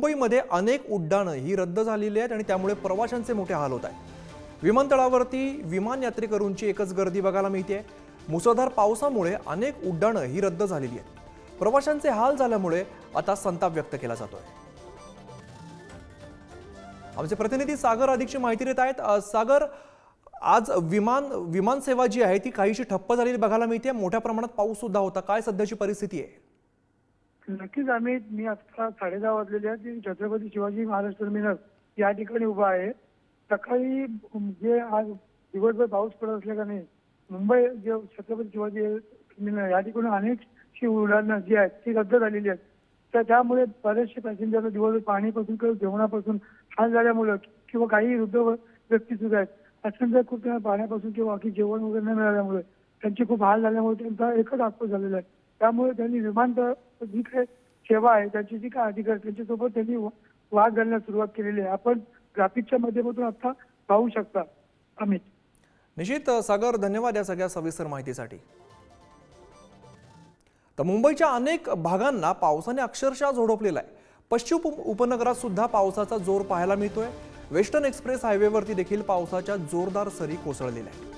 मुंबईमध्ये अनेक उड्डाणं ही रद्द झालेली आहेत आणि त्यामुळे प्रवाशांचे मोठे हाल होत आहेत. विमानतळावरती विमान यात्रेकरूंची एकच गर्दी बघायला मिळते. मुसळधार पावसामुळे अनेक उड्डाणं ही रद्द झालेली आहेत. प्रवाशांचे हाल झाल्यामुळे आता संताप व्यक्त केला जातोय. आमचे प्रतिनिधी सागर अधिकची माहिती देत आहेत. सागर आज विमान विमान सेवा जी आहे ती काहीशी ठप्प झालेली बघायला मिळते. मोठ्या प्रमाणात पाऊस सुद्धा होता. काय सध्याची परिस्थिती आहे? नक्कीच आम्ही मी आता साडेदहा वाजलेले आहेत की छत्रपती शिवाजी महाराज टर्मिनस या ठिकाणी उभा आहे. सकाळी जे आज दिवसभर पाऊस पडत असल्या मुंबई जे छत्रपती शिवाजी टर्मिनस या ठिकाणी अनेकशी उड्डाणं जी आहेत ती रद्द झालेली आहेत. तर त्यामुळे बरेचसे पॅसेंजर दिवसभर पाणीपासून किंवा जेवणापासून हाल झाल्यामुळं किंवा काही वृद्ध व्यक्ती सुद्धा आहेत अत्यंत खूप त्यांना पाण्यापासून किंवा बाकी जेवण वगैरे न मिळाल्यामुळे त्यांचे खूप हाल झाल्यामुळे त्यांचा एकच आत्महत्या झालेला आहे. त्यामुळे त्यांनी विमानतळ जी काही सेवा आहे त्यांची जी काय अधिकार त्यांच्यासोबत त्यांनी वाद घालण्यास सुरुवात केलेली आहे. आपण ग्राफिकच्या माध्यमातून आता पाहू शकता. अमित. निश्चित सागर धन्यवाद या सगळ्या सविस्तर माहितीसाठी. तर मुंबईच्या अनेक भागांना पावसाने अक्षरशः झोडपलेला आहे. पश्चिम उपनगरात सुद्धा पावसाचा जोर पाहायला मिळतोय. वेस्टर्न एक्सप्रेस हायवेवरती देखील पावसाच्या जोरदार सरी कोसळलेल्या आहेत.